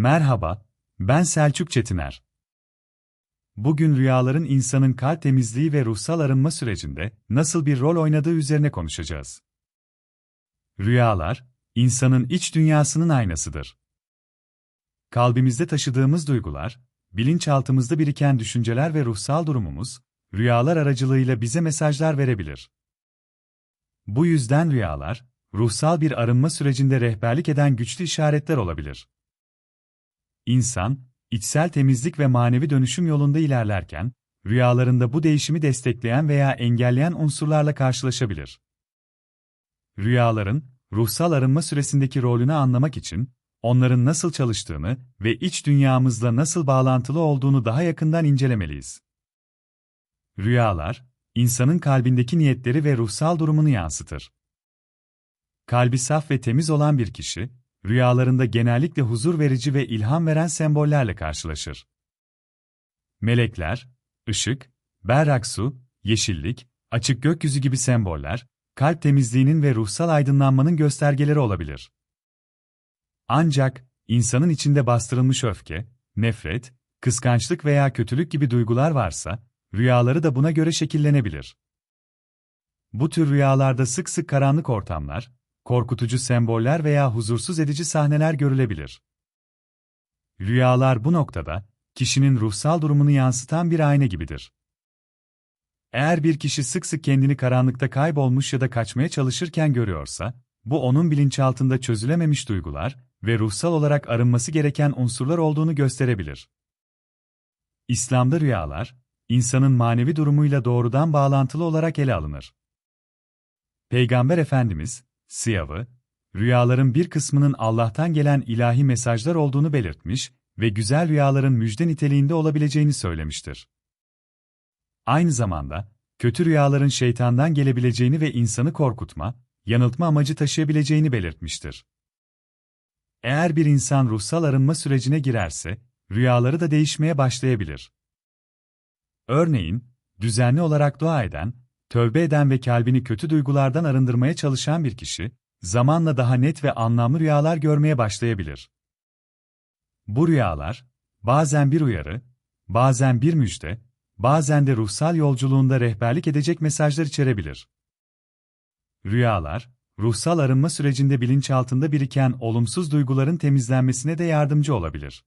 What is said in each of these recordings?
Merhaba, ben Selçuk Çetiner. Bugün rüyaların insanın kalp temizliği ve ruhsal arınma sürecinde nasıl bir rol oynadığı üzerine konuşacağız. Rüyalar, insanın iç dünyasının aynasıdır. Kalbimizde taşıdığımız duygular, bilinçaltımızda biriken düşünceler ve ruhsal durumumuz, rüyalar aracılığıyla bize mesajlar verebilir. Bu yüzden rüyalar, ruhsal bir arınma sürecinde rehberlik eden güçlü işaretler olabilir. İnsan, içsel temizlik ve manevi dönüşüm yolunda ilerlerken, rüyalarında bu değişimi destekleyen veya engelleyen unsurlarla karşılaşabilir. Rüyaların, ruhsal arınma süresindeki rolünü anlamak için, onların nasıl çalıştığını ve iç dünyamızla nasıl bağlantılı olduğunu daha yakından incelemeliyiz. Rüyalar, insanın kalbindeki niyetleri ve ruhsal durumunu yansıtır. Kalbi saf ve temiz olan bir kişi, rüyalarında genellikle huzur verici ve ilham veren sembollerle karşılaşır. Melekler, ışık, berrak su, yeşillik, açık gökyüzü gibi semboller, kalp temizliğinin ve ruhsal aydınlanmanın göstergeleri olabilir. Ancak, insanın içinde bastırılmış öfke, nefret, kıskançlık veya kötülük gibi duygular varsa, rüyaları da buna göre şekillenebilir. Bu tür rüyalarda sık sık karanlık ortamlar, korkutucu semboller veya huzursuz edici sahneler görülebilir. Rüyalar bu noktada, kişinin ruhsal durumunu yansıtan bir ayna gibidir. Eğer bir kişi sık sık kendini karanlıkta kaybolmuş ya da kaçmaya çalışırken görüyorsa, bu onun bilinçaltında çözülememiş duygular ve ruhsal olarak arınması gereken unsurlar olduğunu gösterebilir. İslam'da rüyalar, insanın manevi durumuyla doğrudan bağlantılı olarak ele alınır. Peygamber Efendimiz, Siyav'ı, rüyaların bir kısmının Allah'tan gelen ilahi mesajlar olduğunu belirtmiş ve güzel rüyaların müjde niteliğinde olabileceğini söylemiştir. Aynı zamanda, kötü rüyaların şeytandan gelebileceğini ve insanı korkutma, yanıltma amacı taşıyabileceğini belirtmiştir. Eğer bir insan ruhsal arınma sürecine girerse, rüyaları da değişmeye başlayabilir. Örneğin, düzenli olarak dua eden, tövbe eden ve kalbini kötü duygulardan arındırmaya çalışan bir kişi, zamanla daha net ve anlamlı rüyalar görmeye başlayabilir. Bu rüyalar, bazen bir uyarı, bazen bir müjde, bazen de ruhsal yolculuğunda rehberlik edecek mesajlar içerebilir. Rüyalar, ruhsal arınma sürecinde bilinçaltında biriken olumsuz duyguların temizlenmesine de yardımcı olabilir.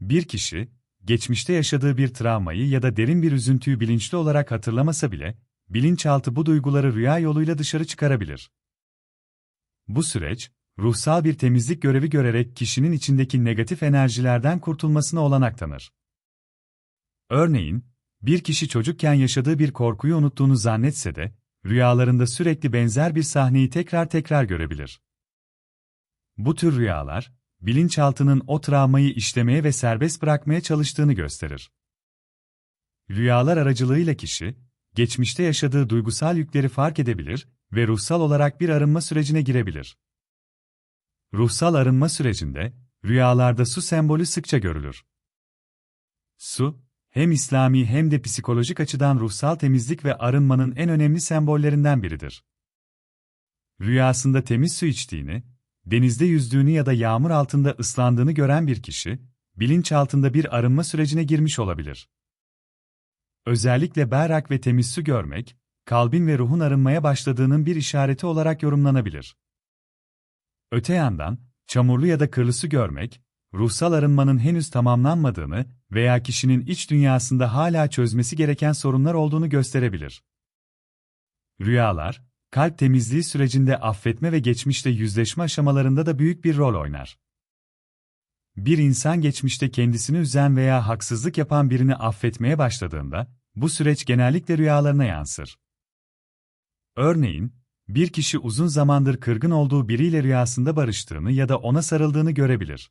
Bir kişi, geçmişte yaşadığı bir travmayı ya da derin bir üzüntüyü bilinçli olarak hatırlamasa bile, bilinçaltı bu duyguları rüya yoluyla dışarı çıkarabilir. Bu süreç, ruhsal bir temizlik görevi görerek kişinin içindeki negatif enerjilerden kurtulmasına olanak tanır. Örneğin, bir kişi çocukken yaşadığı bir korkuyu unuttuğunu zannetse de, rüyalarında sürekli benzer bir sahneyi tekrar tekrar görebilir. Bu tür rüyalar, bilinçaltının o travmayı işlemeye ve serbest bırakmaya çalıştığını gösterir. Rüyalar aracılığıyla kişi, geçmişte yaşadığı duygusal yükleri fark edebilir ve ruhsal olarak bir arınma sürecine girebilir. Ruhsal arınma sürecinde, rüyalarda su sembolü sıkça görülür. Su, hem İslami hem de psikolojik açıdan ruhsal temizlik ve arınmanın en önemli sembollerinden biridir. Rüyasında temiz su içtiğini, denizde yüzdüğünü ya da yağmur altında ıslandığını gören bir kişi, bilinçaltında bir arınma sürecine girmiş olabilir. Özellikle berrak ve temiz su görmek, kalbin ve ruhun arınmaya başladığının bir işareti olarak yorumlanabilir. Öte yandan, çamurlu ya da kırlı su görmek, ruhsal arınmanın henüz tamamlanmadığını veya kişinin iç dünyasında hala çözmesi gereken sorunlar olduğunu gösterebilir. Rüyalar, kalp temizliği sürecinde affetme ve geçmişte yüzleşme aşamalarında da büyük bir rol oynar. Bir insan geçmişte kendisini üzen veya haksızlık yapan birini affetmeye başladığında, bu süreç genellikle rüyalarına yansır. Örneğin, bir kişi uzun zamandır kırgın olduğu biriyle rüyasında barıştığını ya da ona sarıldığını görebilir.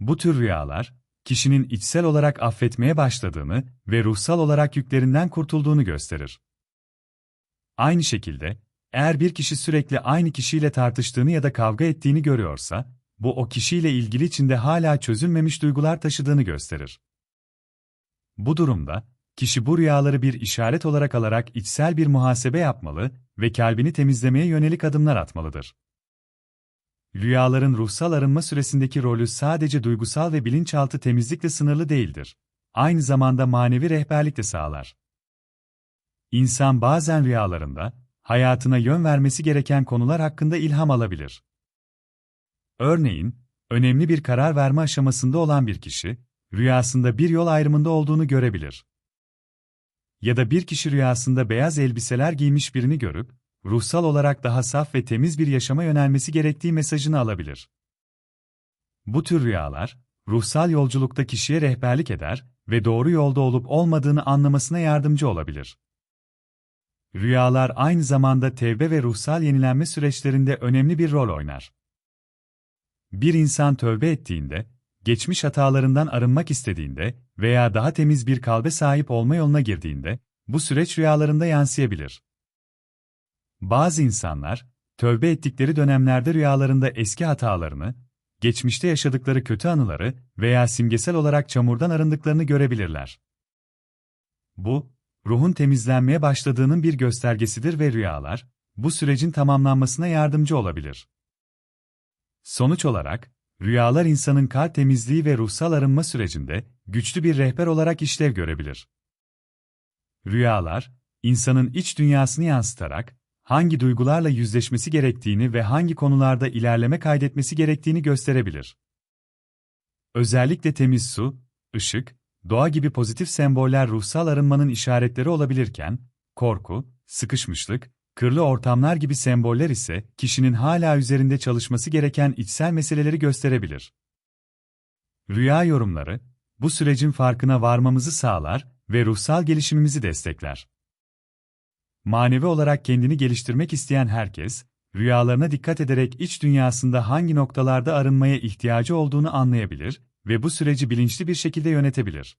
Bu tür rüyalar, kişinin içsel olarak affetmeye başladığını ve ruhsal olarak yüklerinden kurtulduğunu gösterir. Aynı şekilde, eğer bir kişi sürekli aynı kişiyle tartıştığını ya da kavga ettiğini görüyorsa, bu o kişiyle ilgili içinde hala çözülmemiş duygular taşıdığını gösterir. Bu durumda, kişi bu rüyaları bir işaret olarak alarak içsel bir muhasebe yapmalı ve kalbini temizlemeye yönelik adımlar atmalıdır. rüyaların ruhsal arınma süresindeki rolü sadece duygusal ve bilinçaltı temizlikle sınırlı değildir. Aynı zamanda manevi rehberlik de sağlar. İnsan bazen rüyalarında, hayatına yön vermesi gereken konular hakkında ilham alabilir. Örneğin, önemli bir karar verme aşamasında olan bir kişi, rüyasında bir yol ayrımında olduğunu görebilir. Ya da bir kişi rüyasında beyaz elbiseler giymiş birini görüp, ruhsal olarak daha saf ve temiz bir yaşama yönelmesi gerektiği mesajını alabilir. Bu tür rüyalar, ruhsal yolculukta kişiye rehberlik eder ve doğru yolda olup olmadığını anlamasına yardımcı olabilir. Rüyalar aynı zamanda tevbe ve ruhsal yenilenme süreçlerinde önemli bir rol oynar. Bir insan tövbe ettiğinde, geçmiş hatalarından arınmak istediğinde veya daha temiz bir kalbe sahip olma yoluna girdiğinde, bu süreç rüyalarında yansıyabilir. Bazı insanlar, tövbe ettikleri dönemlerde rüyalarında eski hatalarını, geçmişte yaşadıkları kötü anıları veya simgesel olarak çamurdan arındıklarını görebilirler. Bu, ruhun temizlenmeye başladığının bir göstergesidir ve rüyalar, bu sürecin tamamlanmasına yardımcı olabilir. Sonuç olarak, rüyalar insanın kalp temizliği ve ruhsal arınma sürecinde güçlü bir rehber olarak işlev görebilir. Rüyalar, insanın iç dünyasını yansıtarak, hangi duygularla yüzleşmesi gerektiğini ve hangi konularda ilerleme kaydetmesi gerektiğini gösterebilir. Özellikle temiz su, ışık, doğa gibi pozitif semboller ruhsal arınmanın işaretleri olabilirken, korku, sıkışmışlık, kırlı ortamlar gibi semboller ise kişinin hala üzerinde çalışması gereken içsel meseleleri gösterebilir. Rüya yorumları, bu sürecin farkına varmamızı sağlar ve ruhsal gelişimimizi destekler. Manevi olarak kendini geliştirmek isteyen herkes, rüyalarına dikkat ederek iç dünyasında hangi noktalarda arınmaya ihtiyacı olduğunu anlayabilir ve bu süreci bilinçli bir şekilde yönetebilir.